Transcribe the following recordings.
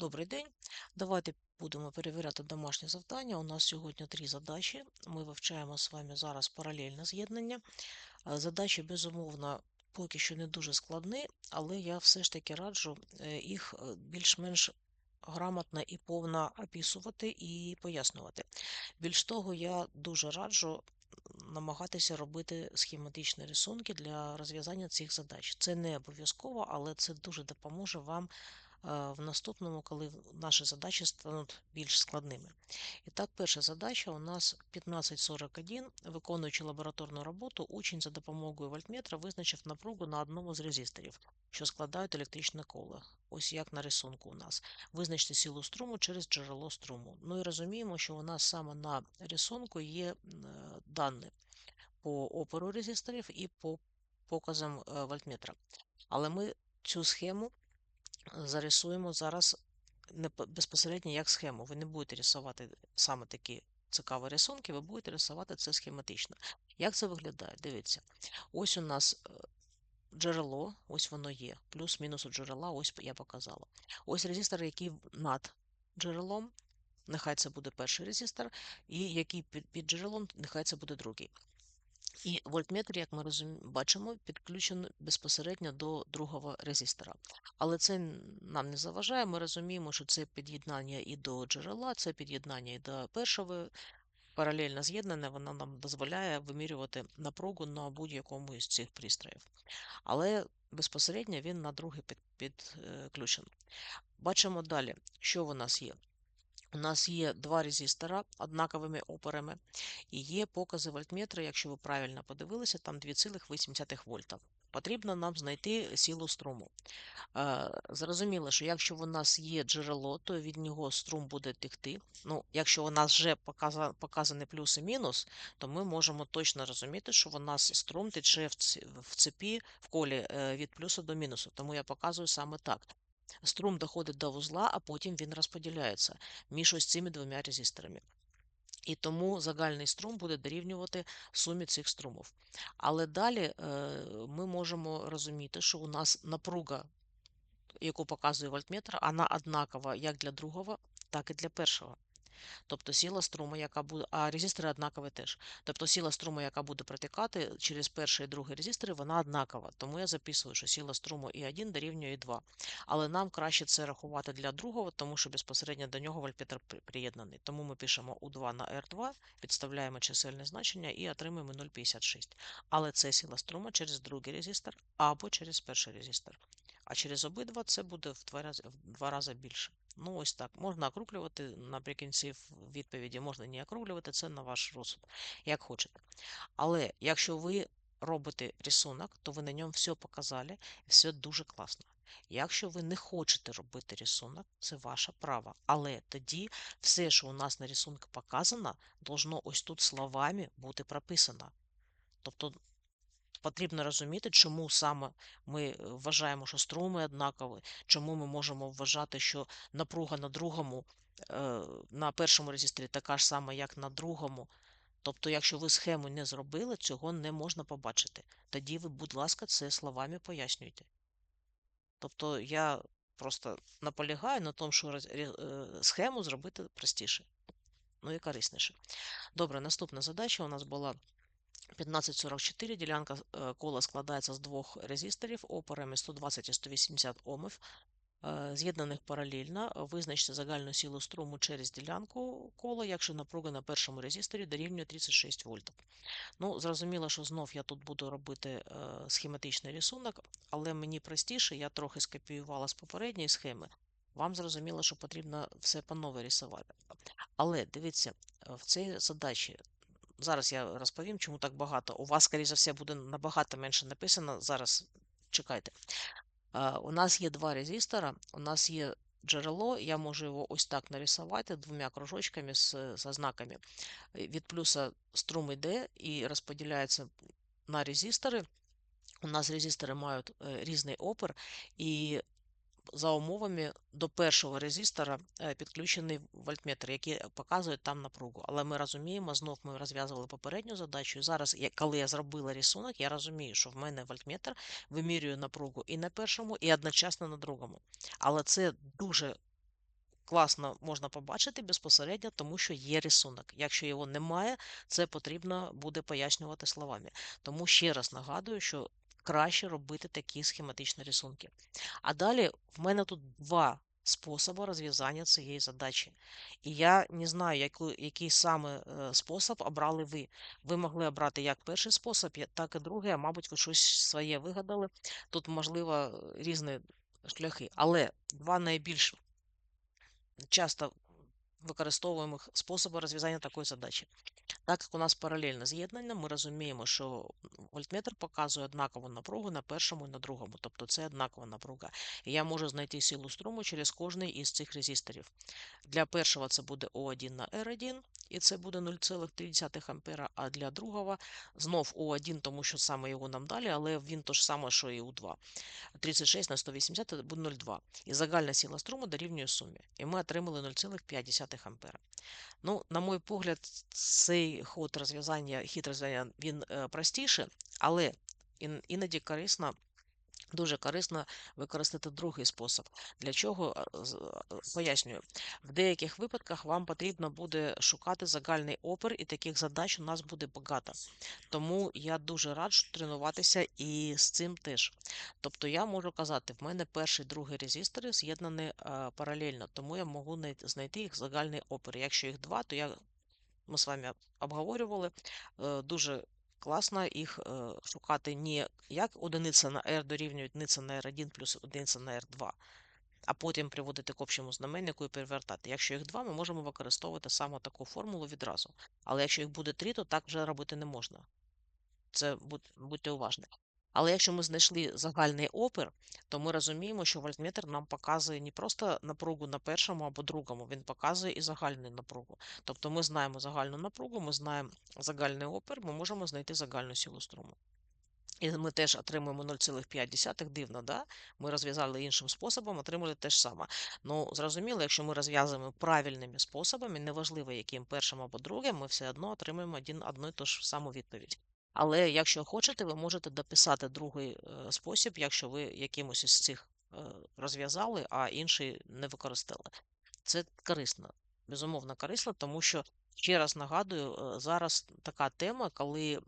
Добрий день. Давайте будемо перевіряти домашнє завдання. У нас сьогодні три задачі. Ми вивчаємо з вами зараз паралельне з'єднання. Е, Задачі, безумовно, поки що не дуже складні, але я все ж таки раджу е, їх е, більш-менш грамотно і повно описувати і пояснювати. Більш того, я дуже раджу намагатися робити схематичні рисунки для розв'язання цих задач. Це не обов'язково, але це дуже допоможе вам в наступному, коли наші задачі стануть більш складними. І так, перша задача у нас 1541. Виконуючи лабораторну роботу, учень за допомогою вольтметра визначив напругу на одному з резисторів, що складають електричне коло. Ось як на рисунку у нас. Визначте силу струму через джерело струму. Ну і розуміємо, що у нас саме на рисунку є е, дані по опору резисторів і по показам е, вольтметра. Але ми цю схему зарисуємо зараз безпосередньо як схему. Ви не будете рисувати саме такі цікаві рисунки, ви будете рисувати це схематично. Як це виглядає? Дивіться, ось у нас е, джерело, ось воно є. Плюс-мінус у джерела, ось я показала. Ось резистор, який над джерелом, нехай це буде перший резистор, і який під, під джерелом, нехай це буде другий. І вольтметр, як ми бачимо, підключений безпосередньо до другого резистора. Але це нам не заважає. Ми розуміємо, що це під'єднання і до джерела, це під'єднання і до першого паралельно з'єднане, воно нам дозволяє вимірювати напругу на будь-якому із цих пристроїв. Але безпосередньо він на другий під- підключений. Бачимо далі, що в нас є. У нас є два резистора однаковими опорами, і є покази вольтметра, якщо ви правильно подивилися, там 2,8 вольта. Потрібно нам знайти силу струму. Е, Зрозуміло, що якщо у нас є джерело, то від нього струм буде текти. Ну, якщо у нас вже показа- показані плюс і мінус, то ми можемо точно розуміти, що у нас струм тече в цепі в колі е, від плюсу до мінусу. Тому я показую саме так. Струм доходить до вузла, а потім він розподіляється між ось цими двома резисторами. І тому загальний струм буде дорівнювати сумі цих струмів. Але далі е, ми можемо розуміти, що у нас напруга, яку показує вольтметр, вона однакова як для другого, так і для першого. Тобто сила струму, яка буде, а резистори однакові теж. Тобто сила струму, яка буде протікати через перший і другий резистори, вона однакова. Тому я записую, що сила струму і 1 дорівнює і 2. Але нам краще це рахувати для другого, тому що безпосередньо до нього вольтметр при- приєднаний. Тому ми пишемо У2 на R2, підставляємо чисельне значення і отримуємо 0,56. Але це сила струму через другий резистор або через перший резистор. А через обидва це буде в два рази, в два рази більше. Ну, ось так. Можна округлювати наприкінці відповіді, можна не округлювати, це на ваш розсуд, як хочете. Але якщо ви робите рисунок, то ви на ньому все показали, все дуже класно. Якщо ви не хочете робити рисунок, це ваше право. Але тоді все, що у нас на рисунку показано, должно ось тут словами бути прописано. Тобто потрібно розуміти, чому саме ми е, вважаємо, що струми однакові, чому ми можемо вважати, що напруга на другому, е, на першому резисторі така ж сама, як на другому. Тобто, якщо ви схему не зробили, цього не можна побачити. Тоді ви, будь ласка, це словами пояснюйте. Тобто я просто наполягаю на тому, що е, схему зробити простіше, ну і корисніше. Добре, наступна задача у нас була 1544 ділянка е, кола складається з двох резисторів опорами 120 і 180 Омів, е, з'єднаних паралельно. Визначте загальну силу струму через ділянку кола, якщо напруга на першому резисторі дорівнює 36 вольт. Ну, зрозуміло, що знов я тут буду робити е, схематичний рисунок, але мені простіше, я трохи скопіювала з попередньої схеми. Вам зрозуміло, що потрібно все по нове рисувати. Але дивіться, в цій задачі Зараз я розповім, чому так багато. У вас, скоріше за все, буде набагато менше написано. Зараз чекайте. У нас є два резистора, у нас є джерело, я можу його ось так нарисувати двома кружочками з, з знаками. Е, Від плюса струм йде і розподіляється на резистори. У нас резистори мають е, різний опір, і за умовами до першого резистора е, підключений вольтметр, який показує там напругу. Але ми розуміємо, знов ми розв'язували попередню задачу. І зараз, коли я зробила рисунок, я розумію, що в мене вольтметр вимірює напругу і на першому, і одночасно на другому. Але це дуже класно можна побачити безпосередньо, тому що є рисунок. Якщо його немає, це потрібно буде пояснювати словами. Тому ще раз нагадую, що краще робити такі схематичні рисунки. А далі в мене тут два способи розв'язання цієї задачі. І я не знаю, який саме е, спосіб обрали ви. Ви могли обрати як перший спосіб, так і другий, а мабуть, ви щось своє вигадали. Тут, можливо, різні шляхи. Але два найбільш часто використовуємих способи розв'язання такої задачі. Так як у нас паралельне з'єднання, ми розуміємо, що вольтметр показує однакову напругу на першому і на другому, тобто це однакова напруга. І я можу знайти силу струму через кожний із цих резисторів. Для першого це буде О1 на R1, і це буде 0,3 ампера, а для другого знов О1, тому що саме його нам далі, але він то ж саме, що і У2. 36 на 180 буде 0,2. І загальна сила струму дорівнює сумі. І ми отримали 0,5 ампера. Ну, на мой погляд, цей ход розв'язання, хід розв'язання, він е, простіше, але іноді корисно, дуже корисно використати другий спосіб. Для чого? Е, е, Пояснюю. В деяких випадках вам потрібно буде шукати загальний опір, і таких задач у нас буде багато. Тому я дуже раджу тренуватися і з цим теж. Тобто я можу казати, в мене перший другий резистори з'єднані паралельно, тому я можу знайти їх загальний опір. Якщо їх два, то я, ми з вами обговорювали, е, дуже класно їх е, шукати не як одиниця на R дорівнює одиниця на R1 плюс одиниця на R2. А потім приводити к общому знаменнику і перевертати. Якщо їх два, ми можемо використовувати саме таку формулу відразу. Але якщо їх буде три, то так вже робити не можна. Це будь- будьте уважні. Але якщо ми знайшли загальний опір, то ми розуміємо, що вольтметр нам показує не просто напругу на першому або другому, він показує і загальну напругу. Тобто ми знаємо загальну напругу, ми знаємо загальний опір, ми можемо знайти загальну силу струму. І ми теж отримуємо 0,5. Дивно, да? Ми розв'язали іншим способом, отримали те ж саме. Ну, зрозуміло, якщо ми розв'язуємо правильними способами, неважливо, яким першим або другим, ми все одно отримуємо один, одну і ту ж саму відповідь. Але якщо хочете, ви можете дописати другий е, спосіб, якщо ви якимось із цих е, розв'язали, а інший не використали. Це корисно, безумовно корисно, тому що, ще раз нагадую, е, зараз така тема, коли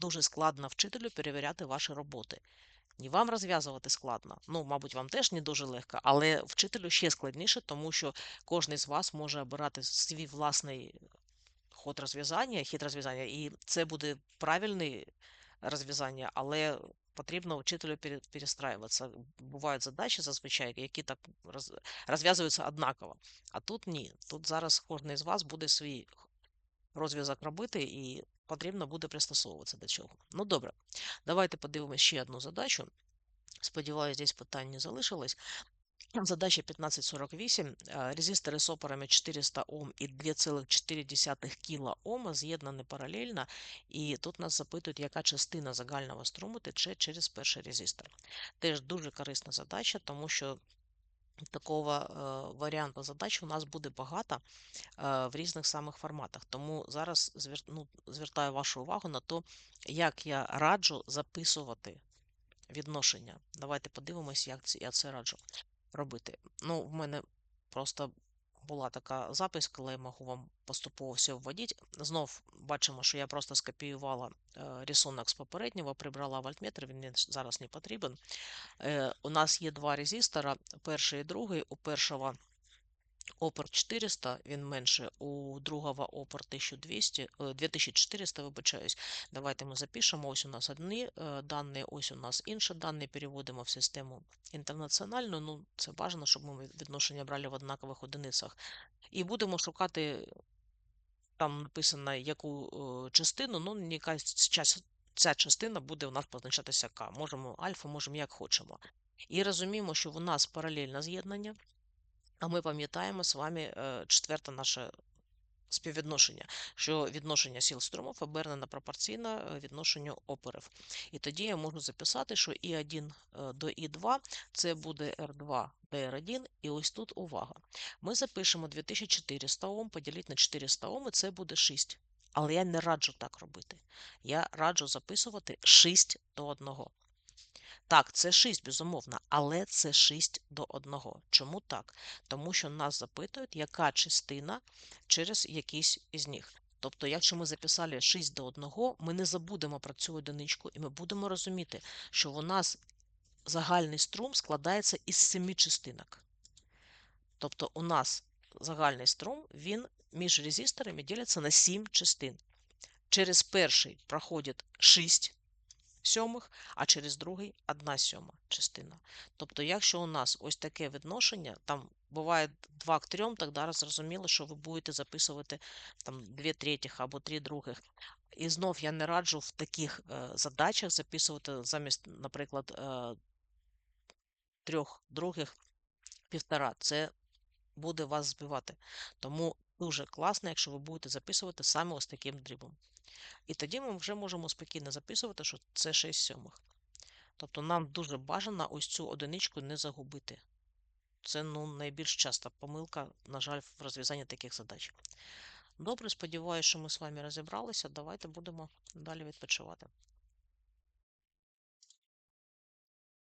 дуже складно вчителю перевіряти ваші роботи. Ні вам розв'язувати складно, ну, мабуть, вам теж не дуже легко, але вчителю ще складніше, тому що кожен з вас може обирати свій власний ход розв'язання, хід розв'язання, і це буде правильне розв'язання, але потрібно вчителю перестраюватися. Бувають задачі зазвичай, які так розв'язуються однаково. А тут ні. Тут зараз кожен з вас буде свій розв'язок робити, і потрібно буде пристосовуватися до цього. Ну добре, давайте подивимося ще одну задачу. Сподіваюсь, здесь питань не залишилось. Задача 1548. Е, Резистори з опорами 400 Ом і 2,4 кОм з'єднані паралельно. І тут нас запитують, яка частина загального струму тече через перший резистор. Теж дуже корисна задача, тому що такого варіанту задач у нас буде багато в різних самих форматах. Тому зараз ну, звертаю вашу увагу на те, як я раджу записувати відношення. Давайте подивимось, як я це раджу робити. Ну, в мене просто була така запись, коли я можу вам поступово все вводити. Знов бачимо, що я просто скопіювала е, рисунок з попереднього, прибрала вольтметр, він мені зараз не потрібен. Е, у нас є два резистора, перший і другий. У першого опор 400, він менше, у другого опор 1200, е, 2400, вибачаюсь. Давайте ми запишемо. Ось у нас одні е, дані, ось у нас інші дані, переводимо в систему інтернаціональну. Ну, це бажано, щоб ми відношення брали в однакових одиницях. І будемо шукати, там написано, яку е, частину, ну, якась. Ця частина буде у нас позначатися К. Можемо альфа, можемо як хочемо. І розуміємо, що у нас паралельне з'єднання. А ми пам'ятаємо з вами е, четверте наше співвідношення, що відношення сил струмів обернено пропорційно е, відношенню опорів. І тоді я можу записати, що І1 е, до І2 це буде R2 до R1, і ось тут увага. Ми запишемо 2400 Ом поділити на 400 Ом, і це буде 6. Але я не раджу так робити. Я раджу записувати 6 до 1. Так, це 6, безумовно, але це 6 до 1. Чому так? Тому що нас запитують, яка частина через якийсь із них. Тобто, якщо ми записали 6 до 1, ми не забудемо про цю одиничку, і ми будемо розуміти, що у нас загальний струм складається із 7 частинок. Тобто у нас загальний струм, він між резисторами ділиться на 7 частин. Через перший проходить 6 сьомих, а через другий 1 сьома частина. Тобто, якщо у нас ось таке відношення, там буває 2 к 3, тоді зрозуміло, що ви будете записувати там 2 третіх або 3 других. І знов я не раджу в таких е, задачах записувати замість, наприклад, е, трьох других півтора. Це буде вас збивати. Тому дуже класно, якщо ви будете записувати саме ось таким дрібом. І тоді ми вже можемо спокійно записувати, що це 6 сьомих. Тобто нам дуже бажано ось цю одиничку не загубити. Це ну, найбільш часта помилка, на жаль, в розв'язанні таких задач. Добре, сподіваюся, що ми з вами розібралися. Давайте будемо далі відпочивати.